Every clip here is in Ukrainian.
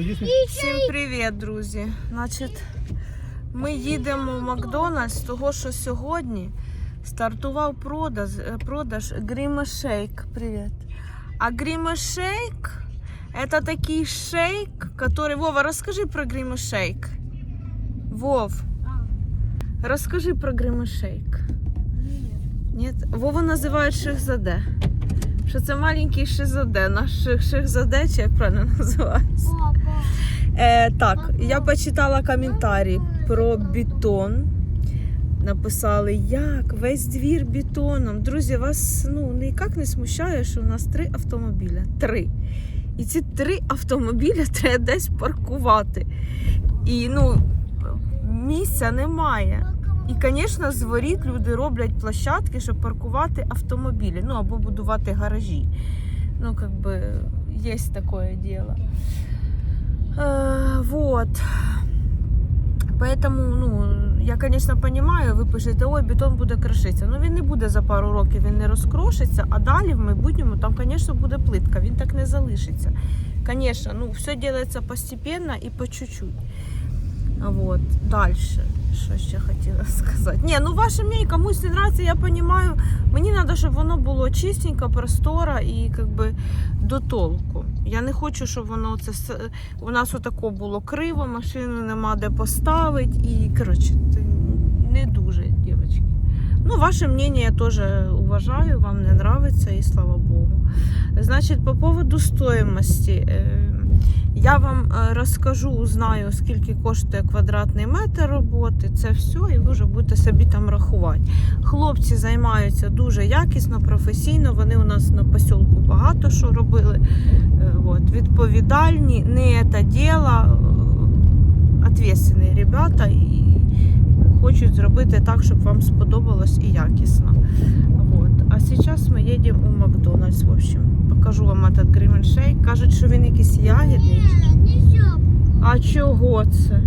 Всім привіт, друзі! Значить, ми їдемо в Макдональдс, того що сьогодні стартував продаж, е, продаж Грімешейк. Привіт. А Грімешейк это такий шейк, который... Вова, розкажи про Грімешейк. Вов, розкажи про Грімешейк. Ні? Вова називає Шехзаде. Що це маленький Шехзаде, наш Шехзаде, чи як правильно називається? Е, так, я почитала коментарі про бетон. Написали, як весь двір бетоном. Друзі, вас ну ніяк не смущає, що у нас три автомобіля. Три. І ці три автомобіля треба десь паркувати. І ну, місця немає. І, звісно, з воріт люди роблять площадки, щоб паркувати автомобілі, ну або будувати гаражі. Ну, как бы, є таке діло. Э, вот. Поэтому, ну, я, конечно, понимаю, ви пишете, ой, бетон буде крошитися. Ну він не буде за пару років, він не розкрошиться, а далі в майбутньому там, звісно, буде плитка, він так не залишиться. Звісно, ну, все робиться постепенно і по чуть-чуть. Вот. Дальше. Що ще хотіла сказати? Ні, ну ваше мій комусь не нравиться. я розумію. Мені треба, щоб воно було чистенько, простора і как би, до толку. Я не хочу, щоб воно це у нас отако було криво, машину нема де поставити. І коротше, не дуже. Ну, ваше мнение я теж уважаю, вам не нравится, і слава Богу. Значить, по поводу стоимости. е, Я вам е, розкажу, узнаю, скільки коштує квадратний метр роботи. Це все, і ви вже будете собі там рахувати. Хлопці займаються дуже якісно, професійно. Вони у нас на посілку багато що робили. Е, От, відповідальні, не це діло, відповідальні ребята і хочуть зробити так, щоб вам сподобалось і якісно. Вот. А зараз ми їдемо у Макдональдс. В общем, покажу вам этот грімен шейк. Кажуть, що він якийсь ягідний. Ні, нельзя. А чого це?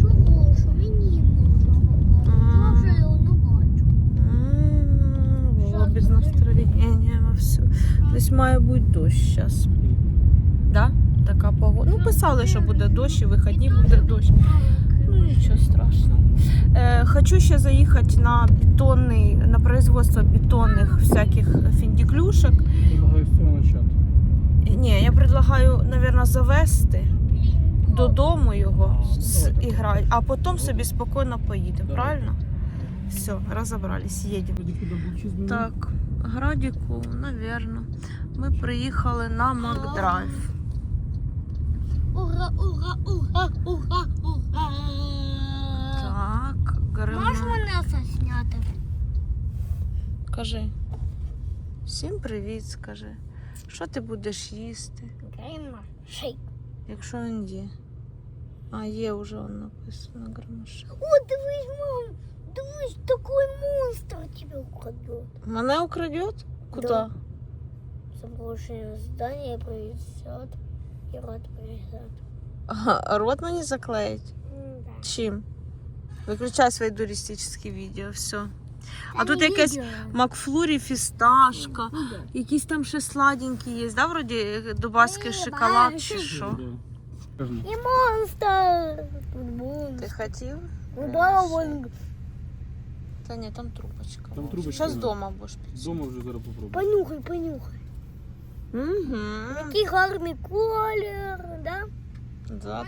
Чого? Що мені можна? Я його не бачу. М, без настроєння все. Десь має бути дощ зараз. Да? Така погода. Ну, писали, що буде дощ, і вихідні буде дощ. Ну, нічого страшного. Е, хочу ще заїхати на бетонний, на производство бетонних всяких фіндіклюшок. Предлагаю з цього почати. Ні, я предлагаю, мабуть, завести додому його з іграти, а потім собі спокійно поїдемо, правильно? Все, розібрались, їдемо. Так, Градіку, напевно. Ми приїхали на Макдрайв. Ура, ура, ура, ура, ура. Так, Можеш гримо. мене засняти? Кажи. Всім привіт, скажи. Що ти будеш їсти, Гейма. Шейк. якщо він є? А, є вже он написано гримаш. О, дивись, мам. Дивись, такой монстр тебе украдет. Мене украдет? Куди? Да. Заброшенное здание повезет. И рот повезет. Ага, рот мені заклеїть? Да. Чим? Виключай свої туристичні відео, все. А тут якесь Макфлурі, фісташка, якісь там ще сладенькі є, да, вроді дубайський шоколад чи що? И монстр. Тут Ти хотів? Ну да, вон. Та ні, там трубочка. Там трубочка, Зараз вдома будеш пити. Дома вже зараз попробую. Понюхай, понюхай. Угу. Який гарний колір, да? Да.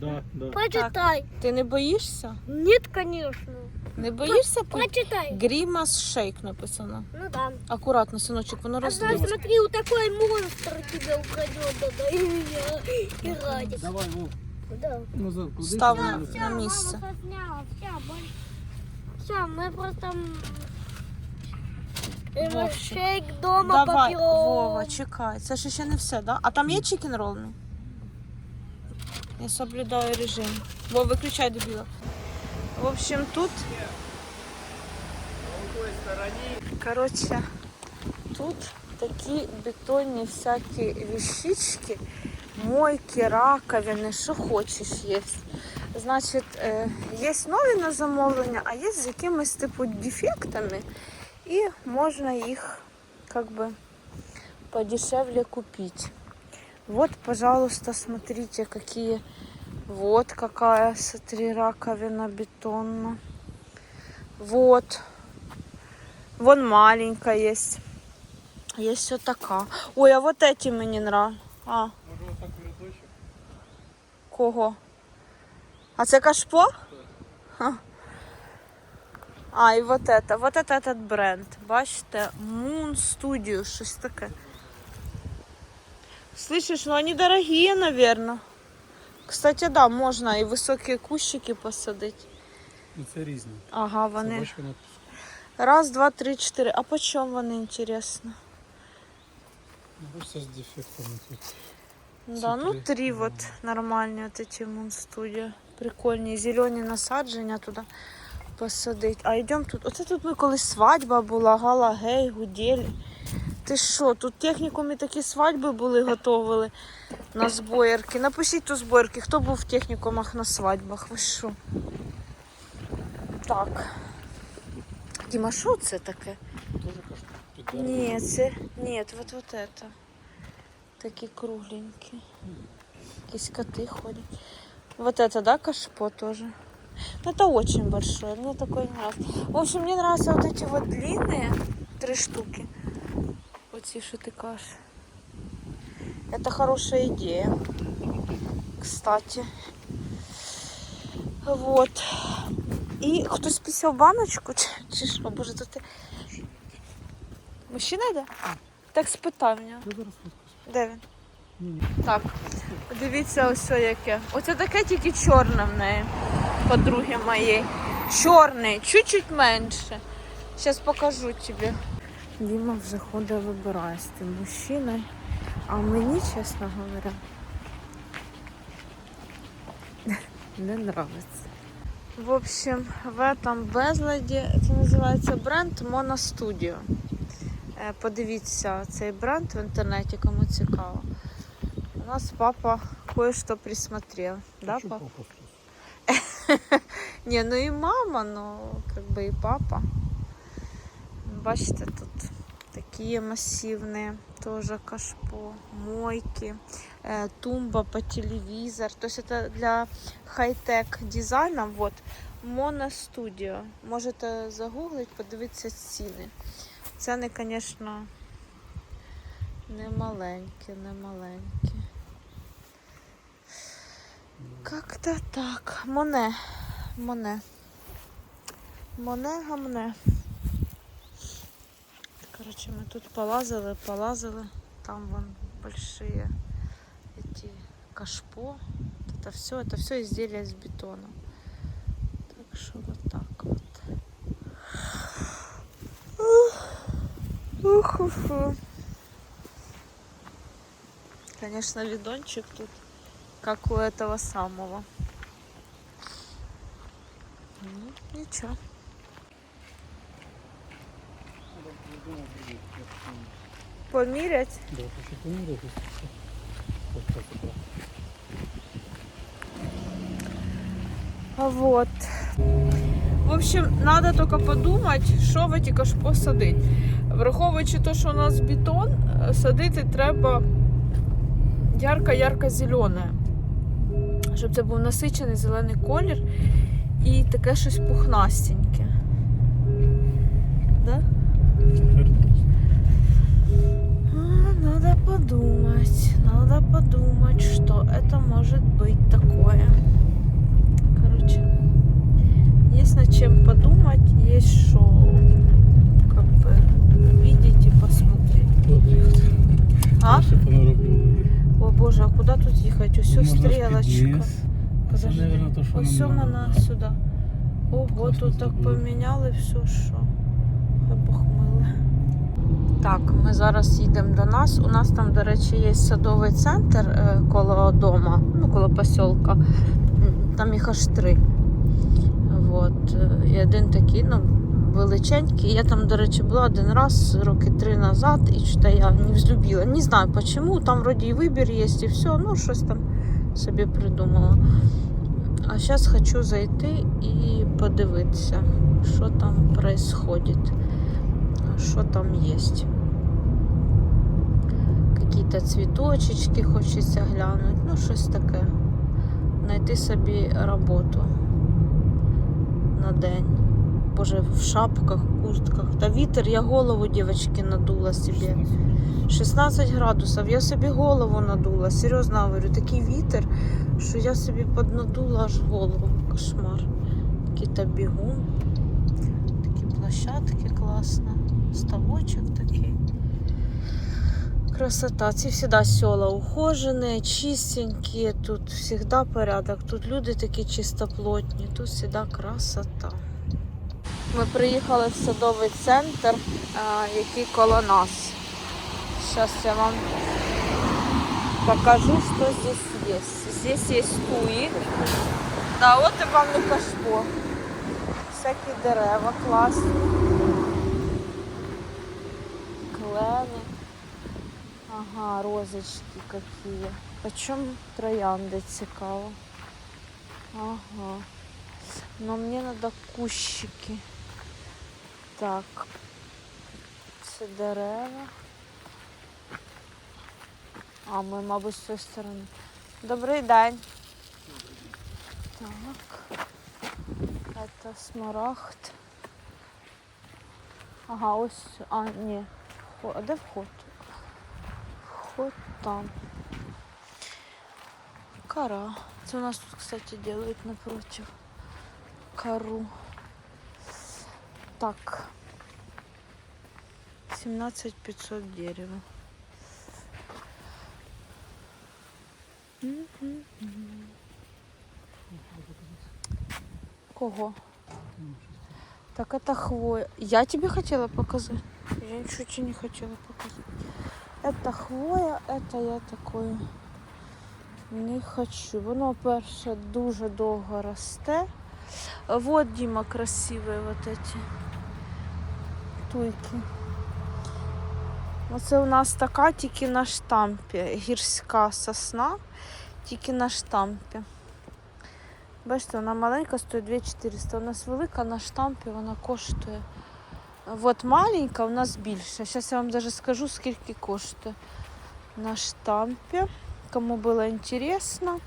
Да, да. Почитай. Ти не боїшся? Нет, конечно. Не боїшся? пити? Прочитай. Грімас шейк написано. Ну да. Акуратно, синочок, воно А знаешь, смотри, вот такой монстр тебя украдет, да, да, и меня, и Радик. Давай, Вов, Да. назад клади. Став щоб на- на місце. мама засняла, все, больше. Все, мы просто... м, э, Шейк дома Давай, попьем. Вова, чекай. Це ж ще не все, да? А там є чикен ролл? Я соблюдаю режим. Вова, виключай дебіла. В общем, тут. Короче, тут такі бетонні всякі вещички, мойки, раковини, що хочеш є. Значить, е, є нові на замовлення, а є з якимись типу дефектами. І можна їх как бы подешевле купить. Вот, пожалуйста, смотрите, какие. Вот какая, смотри, раковина бетонная. Вот. Вон маленькая есть. Есть вот такая. Ой, а вот эти мені нравятся. А, Може отак рядочок? кого? А це кашпо? Ха. А, і вот это. Вот это этот бренд. Бачите? Moon Studio, щось таке. Слышишь, ну они дорогие, наверное. Кстати, да, можна і високі кущики посадити. Ну це різне. Ага, вони. Собачка на Раз, два, три, чотири. А по чому вони, інтересно? Ну, це з дефектами тут. Да, ну три. три вот нормальні от эти Studio. Прикольні. Зелені насадження туди посадить. А йдемо тут. Оце тут ми колись свадьба була, гала гей, гудєль. Ти що, тут технікумі такі свадьби були, готовили на збоярки. Напишіть у збоярки, хто був в технікумах на свадьбах. Ви що? Так. Діма, що це таке? Тоже кашпо. Під деревом. Ні, це. Ні, вот вот это. Такі кругленькі. Якісь коты ходят. Вот это, да, кашпо тоже? Ну, это очень большое, мне такое не нравится. В общем, мне нравятся вот эти вот длинные, три штуки. Вот эти, что ты кажешь. Это хорошая идея. Кстати. Вот. І хтось пісяв баночку, чи, чи що? Боже, то ти. Мужчина йде? Так спитай мене. Я зараз розкажу. Де він? Ні. Так. Дивіться ось о яке. Оце таке тільки чорне в неї. Подруги моєї. Чорний, чуть-чуть менше. Зараз покажу тобі. Діма вже ходить вибирає з тим мужчиною. А мені, чесно говоря, не нравится. В общем, в этом безладі це називається бренд Mono Studio. Е, Подивіться цей бренд в інтернеті, кому цікаво. У нас папа кое-что присмотрел. Да, папа? Не, ну и мама, ну как бы и папа Бачите, тут такие массивные, тоже кашпо, мойки, э, тумба по телевизор. То есть это для хай-тек дизайна. Вот, Mono Studio. Можете загуглить, подивитися ціни. Ціни, звісно, не маленькі, не маленькі. Как-то так. Моне. Моне. Моне гамне. Короче, мы тут полазили, полазили. Там вон большие эти кашпо. Это все, это все изделия из бетона. Так что вот так вот. Ух, ух. Конечно, видончик тут, как у этого самого. Ну, ничего. Помірять? Да, хочу поміряти. Вот. В общем, надо только подумать, що в эти кашпо садить. Враховуючи те, що у нас бетон, е, садити треба ярко-ярко зелене. Щоб це був насичений зелений колір і таке щось пухнастеньке. надо подумать, что это может быть такое. Короче, есть над чем подумать, есть что как бы видеть и посмотреть. Добре. А? Все понароблю. О боже, а куда тут ехать? Все Можна в стрелочка. під'їзд. А Це, Подожди. мабуть, то, що Ось нам вона надо. сюди. Ого, Класно тут так зробили. поміняли все, що. Хай Бог миле. Так, ми зараз їдемо до нас. У нас там, до речі, є садовий центр е, коло дома, ну, коло посілка. Там їх аж три. Вот. е, І один такий, ну, величенький. Я там, до речі, була один раз, роки три назад, і що я не взлюбила. Не знаю чому. Там вроді і вибір є, і все. Ну, щось там собі придумала. А зараз хочу зайти і подивитися, що там происходит, що там є. Якісь цвіточечки хочеться глянути. Ну, щось таке. Знайти собі роботу на день. Боже, в шапках, куртках. Та вітер, я голову, дівчатки, надула собі. 16 градусів, я собі голову надула. Серйозно говорю, такий вітер, що я собі поднадула аж голову. Кошмар. Який-то бігун. Такі площадки класно. Ставочок такий. Красота. Ці всегда села ухожені, чистенькі, тут всегда порядок. Тут люди такі чистоплотні, тут всегда красота. Ми приїхали в садовий центр, який коло нас. Сейчас я вам покажу, что здесь есть. Здесь есть туи. Да, от і вам не кашпо. Всякі дерева класні. Клени. Ага, розочки какие. Почем троянди цікаво. Ага. Но мне надо кущики. Так. Це дерева. А ми, мабуть, з цієї сторони. Добрий день. Так. Это смарагд. Ага, ось. А, ні. Вход. А де вход? Вход там. Кора. Це у нас тут, кстати, делают напротив. Кору. Так. 17 500 дерева. Кого? Так это хвоя. Я тебе хотела показать. Я ничего тебе не хотела показать. Это хвоя, это я такое не хочу. Воно перше дуже довго росте. Вот, Дима, красивые вот эти туйки. Оце у нас така тільки на штампі. Гірська сосна, тільки на штампі. Бачите, вона маленька, стоїть 2400. У нас велика на штампі, вона коштує. От маленька, у нас більша. Зараз я вам даже скажу, скільки коштує на штампі. Кому було інтересно.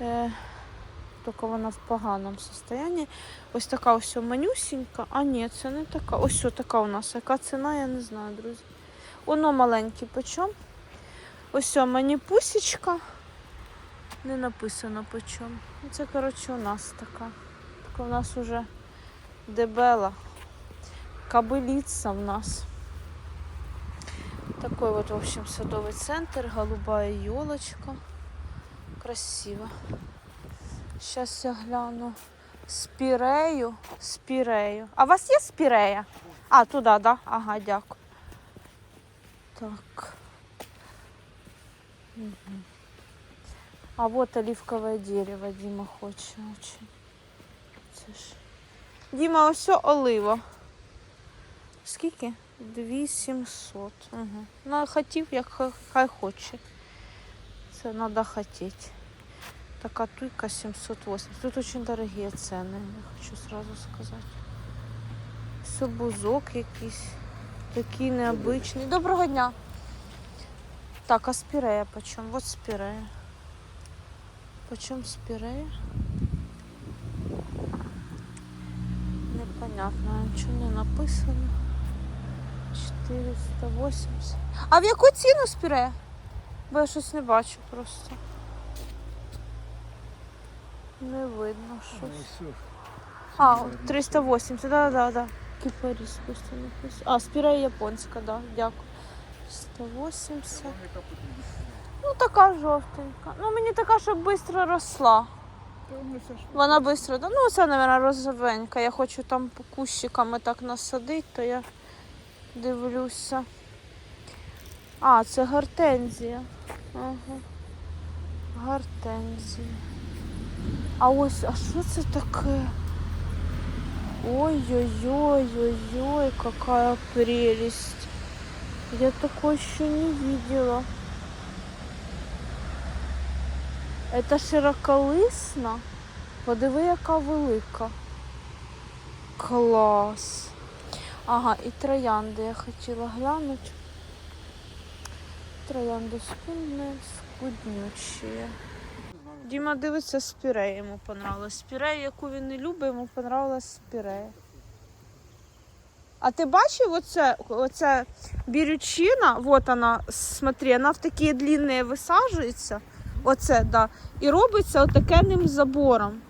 Е, тільки вона в поганому стані. Ось така ось манюсінька. А ні, це не така. Ось така у нас. Яка ціна, я не знаю, друзі. Воно маленьке почем. Ось о, маніпусічка. Не написано почем. Це, коротше, у нас така. Така у нас уже дебела. Кобилица в нас. Такой вот, в общем, садовый центр. Голубая елочка. Красиво. Сейчас я гляну. Спірею. Спірею. А у вас є спірея? А, туди, да? Ага, дякую. Так. Мгм. А вот оливковое дерево Дима хоче очень. Ж. Діма, ось олива. Скільки? 2700. Угу. Ну, хотів, як хай хоче. Це треба хотіти. Така туйка 780. Тут очень дорогі ціни, я хочу сразу сказати. Все бузок якийсь. Такий необычний. Доброго дня. Так, а спірея почем? Вот спірея. Почем спірея? Непонятно, нічого не написано. 480. А в яку ціну спірея? Бо я щось не бачу просто. Не видно щось. А, 380, да, да, да. Кипарис просто написано. А, спірея японська, да, дякую. 180. Ну така жовтенька. Ну мені така, щоб швидко росла. Вона швидко, ну це, мабуть, розовенька. Я хочу там по кущиками так насадити, то я дивлюся. А, це гортензія. Ага. Гортензія. А ось, а що це таке? Ой-ой-ой-ой-ой, какая прелесть. Я такой еще не видела. Это широколисна. Подиви, яка велика. Клас. Ага, і троянди я хотіла глянути. троянди скудне, скуднючі. Діма дивиться спірея, йому понравилось. Спірея, яку він не любить, йому понравилась спірея. А ти бачив оце, оце бірючина, вот вона, смотри, вона в такі длинні висаджується, оце, да, і робиться отакенним забором.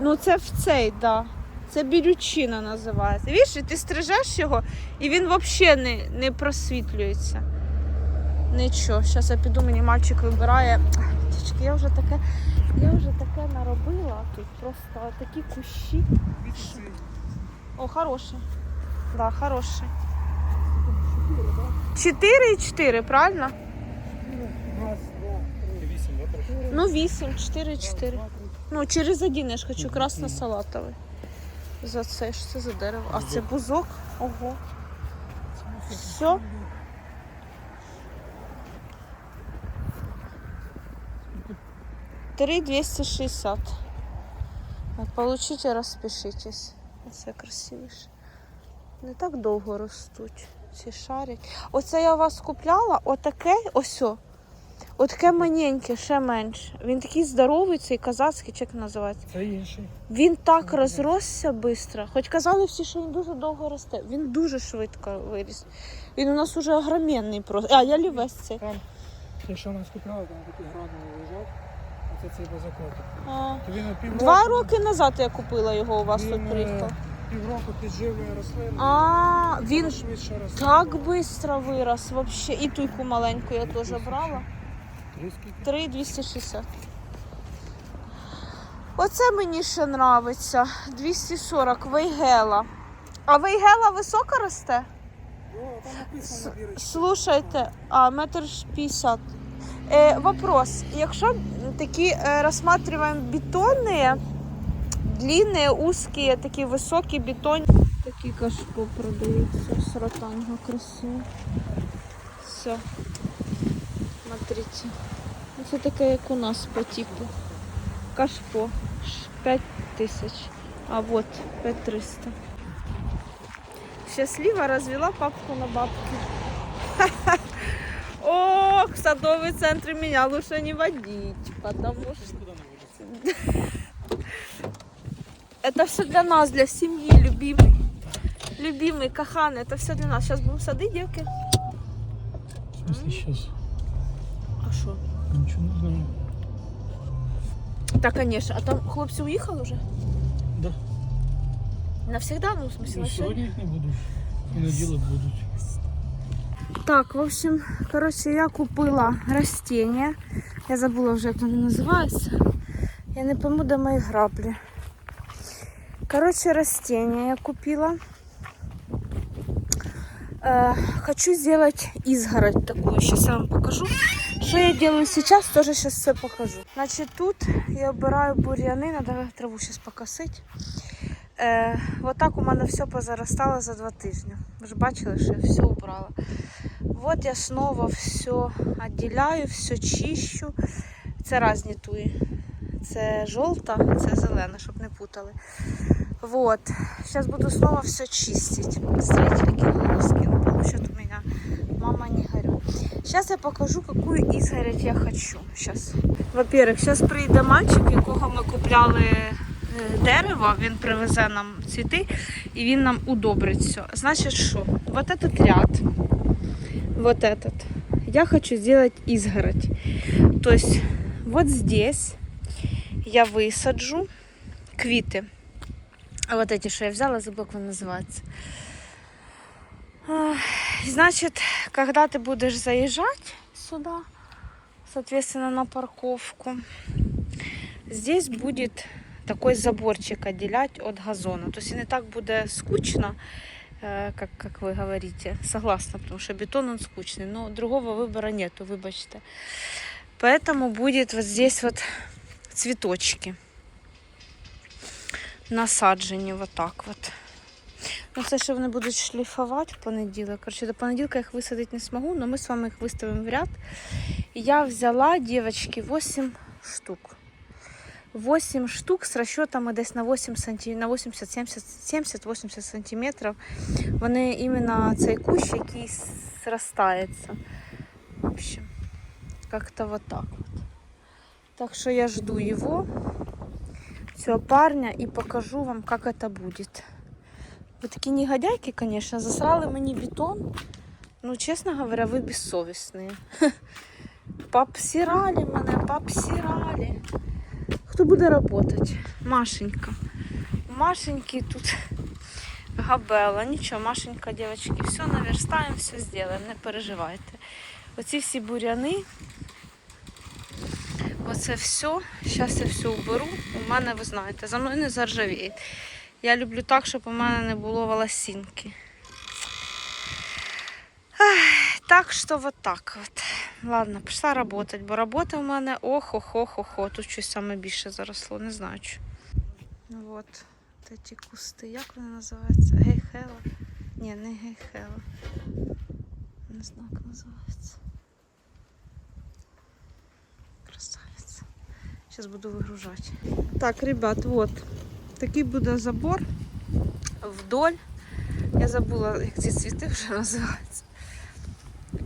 Ну це в цей, да. Це бірючина називається. Видиш, і ти стрижеш його, і він взагалі не, не просвітлюється. Нічого, зараз я піду, мені мальчик вибирає. Дівчатки, я вже таке, я вже таке наробила тут. Просто такі кущі. О, хороший. Да, хороший. 4 і 4, правильно? Ну, 8, 4 і 4. Ну, через один я ж хочу Мгм. красно-салатовий. За це що це за дерево? А це бузок? Ого. Все. Три 260. От Получите, розпишитесь. Це красивіше. Не так довго ростуть. Ці шарять. Оце я у вас купляла, отаке, ось. о. Отаке маненьке, ще менше. Він такий здоровий, цей казацький, чи як називається. Це інший. Він так розросся швидко. Хоч казали всі, що він дуже довго росте. Він дуже швидко виріс. Він у нас уже огроменний просто. А, я лівець цей. Там, якщо нас купляли, там такий градний лежав, це цей він півроку, Два роки назад я купила його у вас він, тут е, приїхав. Півроку підживлює рослину. А, він росте. так швидко вирос вообще. І туйку маленьку я теж брала. Три скільки? 3 260. Оце мені ще нравиться. 240 вейгела. А вейгела високо росте? О, там написано бірочка. Слушайте, а метр ж 50. Э, вопрос. Якщо такі э, рассматриваем бетонные, длинные, узкие, такие высокие бетон. Такие кашпо продаются с ротанга красиво. Все. Смотрите. Ну, Це таке, як у нас по типу. Кашпо. 5 тисяч. А вот 5300. Счастливо развела папку на бабки. Ох, садовый центр меня лучше не водить, потому что это все для нас, для семьи, любимый. Любимый, каханы, это все для нас. Сейчас будем сады, девки. В смысле сейчас? А что? Нічого не знаю. Да, конечно. А там хлопцы уехали уже? Да. Навсегда, ну, в смысле, Ну, на сьогодні їх не будуть. Понеділок будуть. Так, в общем, короче, я купила растения. Я забула вже, як вони називаються. Я не пойму, де мої граблі. Короче, растения я купила. Э, хочу сделать изгородь такую. Сейчас я вам покажу. Что я делаю сейчас, тоже сейчас все покажу. Значит, тут я убираю бурьяны, надо траву сейчас покосить. Е, вот так у мене все позаростало за два тижні. Ви ж бачили, що я все убрала. Вот я снова все відділяю, все чищу. Це різні туї. Це жовта, це зелена, щоб не путали. Вот. Сейчас буду снова все чистить. Смотрите, какие волоски получат у меня. Мама, не горю. Сейчас я покажу, какую изгородь я хочу. Сейчас. Во-первых, сейчас прийде мальчик, якого ми купляли е, дерево, він привезе нам цвіти і він нам удобрить все. Значить, що? Вот этот ряд, вот этот, я хочу сделать изгородь. То есть вот здесь я высаджу квиты. А вот эти, что я взяла, забыла, как он называется. Значит, когда ты будешь заезжать сюда, соответственно, на парковку, здесь будет такой заборчик отделять от газона. То есть не так будет скучно, как, как вы говорите. Согласна, потому что бетон он скучный, но другого выбора нету, выбачьте. Поэтому будет вот здесь вот цветочки насаджені вот так вот. Ну, це ще вони будуть шліфувати в понеділок. Короче, до понеділка їх висадити не змогу, але ми з вами їх виставимо в ряд. І я взяла, дівчатки, 8 штук. 8 штук з розчотами десь на 8 санті... на 80-70-80 сантиметрів. Вони іменно цей кущ, який зростається. В общем, как-то вот так вот. Так что я жду его, цього парня, и покажу вам, как это будет. Ви такі негодяйки, конечно, засрали мені бетон. Ну, чесно говоря, ви безсовісні. Попсирали мене, попсирали. Хто буде працювати? Машенька. Машеньки тут габела. Нічого, Машенька, дівчатки, все наверстаємо, все зробимо, не переживайте. Оці всі буряни. Оце все. Зараз я все уберу. У мене, ви знаєте, за мною не заржавіє. Я люблю так, щоб у мене не було волосінки. Так що вот так от. Ладно, пішла працювати, бо робота в мене ох-охо-хо-хо. Тут щось саме більше заросло, не знаю. Що. Вот. Ті кусти, як вони називаються? Гейхела? Ні, не гейхела. Не знаю, як називається. Красавиця. Зараз буду вигружати. Так, ребят, вот. Такий буде забор вдоль. Я забула, як ці цвіти вже називаються.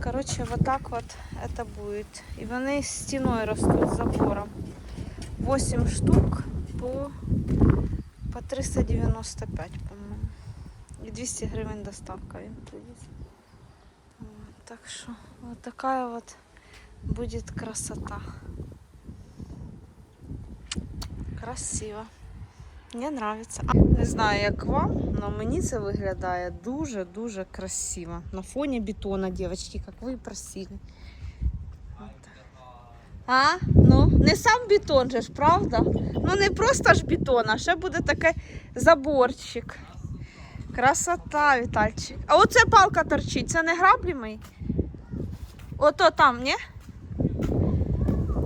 Коротше, вот так вот это будет. І вони стіною ростуть забором. 8 штук по, по 395, по-моєму. І 200 гривень доставка він приїзд. Так що вот такая вот будет красота. Красиво. Мені. А, Не знаю, як вам, але мені це виглядає дуже-дуже красиво. На фоні бетона, дівчатки, як ви просили. А? Ну, не сам бетон же ж, правда? Ну не просто ж бетон, а ще буде такий заборчик. Красота, Вітальчик. А оце палка торчить, це не граблі мої? Ото там, ні?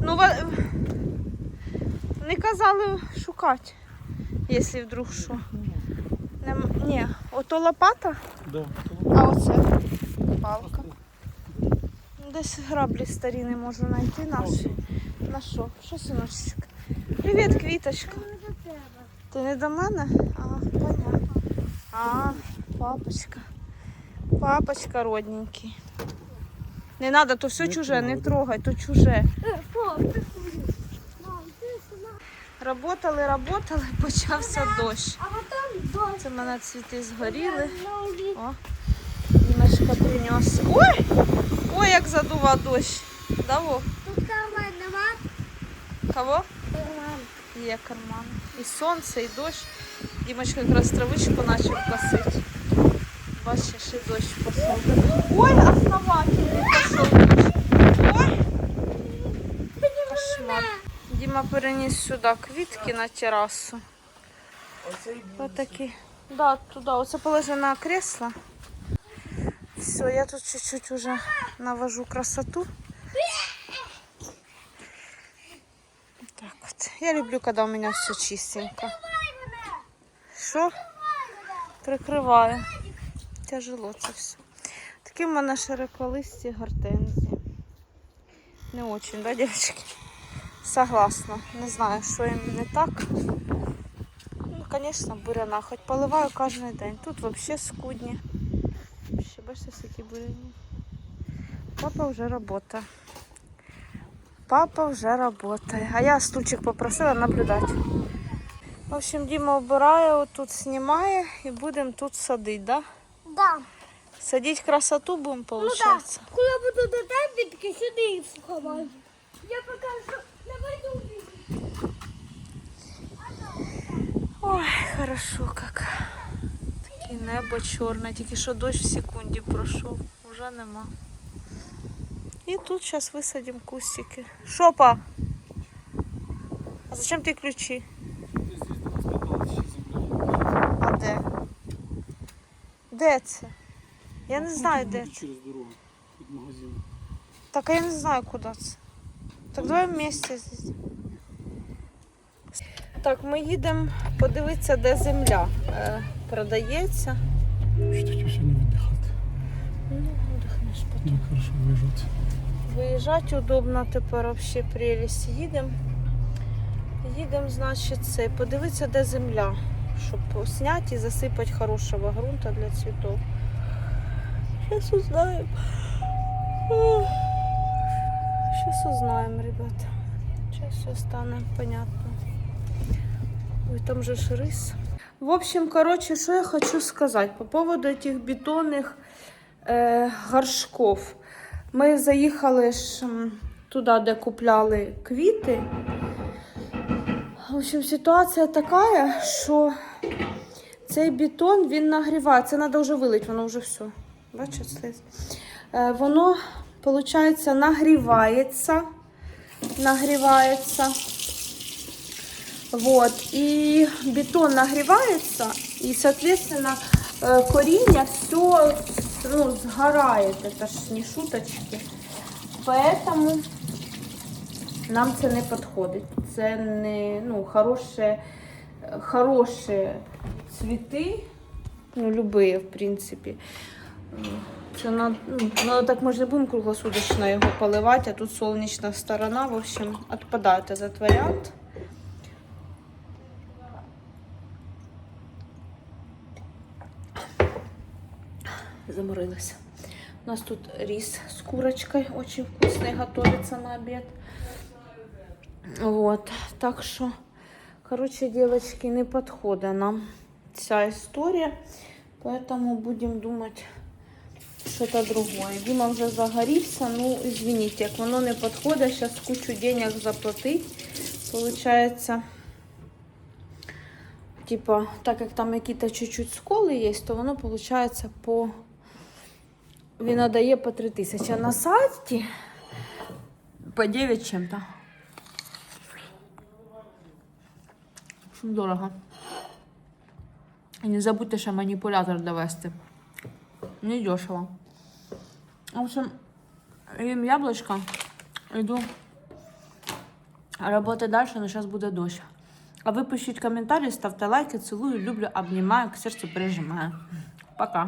Ну, не казали шукати, якщо вдруг що. Нем- Ні, ото лопата, Да. а оце палка. Ну, Десь граблі старі не можу знайти наші. На що? Що синочок? Привіт, квіточка. Ти не до мене? А, понятно. А, папочка. Папочка родненький. Не треба, то все чуже, не трогай. трогай, то чуже. Е, пап, ти куди? Мам, ти сюди. Работали, работали, почався дощ. Це в мене цвіти згоріли. На. О, Дімочка принес. Ой! Ой, як задува дощ. Да, Вов? Тут карман нема. Кого? Карман. Є карман. І сонце, і дощ. Дімочка якраз травичку почав косити. Бачиш, і дощ пішов. Ой, основательний пішов дощ. Ой! Кошмар. Діма переніс сюди квітки на терасу. Отакі. Да, туди. Оце положи на кресло. Все, я тут чуть-чуть уже навожу красоту. Так от. Я люблю, когда у меня все чистенько. Що? Прикриваю. Тяжело це все. Такі в мене широколисті гортензії. Не очень, да, девочки? Согласна. Не знаю, що їм не так. Ну, звісно, буряна. Хоч поливаю кожен день. Тут взагалі скудні. Ще бачите, скільки буряні. Папа вже працює. Папа вже працює. А я стульчик попросила наблюдати. В общем, Діма обирає, отут знімає і будемо тут садити, да? Да. Садити красоту будемо, Ну так. Коли буду до тебе, тільки сюди їх сховаю. Я покажу. Не вийду. Ой, хорошо как. Таке небо чорне, тільки що дощ в секунді пройшов, вже нема. І тут зараз висадимо кустики. Шопа! А зачем ти ключі? А де? Де це? Я не знаю, де. Через дорогу від магазину. Так, а я не знаю, куди це. Так давай вместе здесь. Так, ми їдемо подивитися, де земля е, продається. Що хотів сьогодні віддихати. Ну, вдихнеш потім. Ну, хорошо виїжджати. Виїжджати удобно тепер взагалі прелість. Їдемо. Їдемо, значить, це. Подивитися, де земля. Щоб зняти і засипати хорошого ґрунта для цвітів. Зараз узнаємо. Ох. Сейчас узнаем, ребят. Сейчас все стане понятно. Ой, там же ж рис. В общем, короче, что я хочу сказать по поводу этих бетонных е, горшков. Ми заїхали ж туди, де купляли квіти. В общем, ситуація така, що цей бетон він нагріває. Це треба вже вилити, воно вже все. Бачите, воно, виходить, нагрівається. Нагрівається. Вот. І бетон нагрівається, і, соответственно, е, коріння все ну, згорає. Це ж не шуточки. Поэтому нам це не підходить. Це не ну, хороше, хороші цвіти, ну, любые, в принципі. Це надо, ну, надо так ми ж не будемо круглосуточно його поливати, а тут сонячна сторона. В общем, відпадає этот варіант. Заморилась. У нас тут рис с курочкой очень вкусный готовится на обед. Вот, так что, короче, девочки, не подходит нам вся история, поэтому будем думать что-то другое. Дима вже загорівся, ну, извините, як воно не підходить, зараз кучу денег заплатить, получается, типа, так як там якісь чуть-чуть сколи є, то воно получается по він надає по 3 тисячі. На сайті по 9 чим-то. Общем, дорого. І не забудьте ще маніпулятор довести. Не дешево. В общем, їм яблочко. Йду работать дальше, но сейчас буде дощ. А ви пишіть коментарі, ставте лайки, цілую, люблю, обнімаю, к серцю прижимаю. Пока.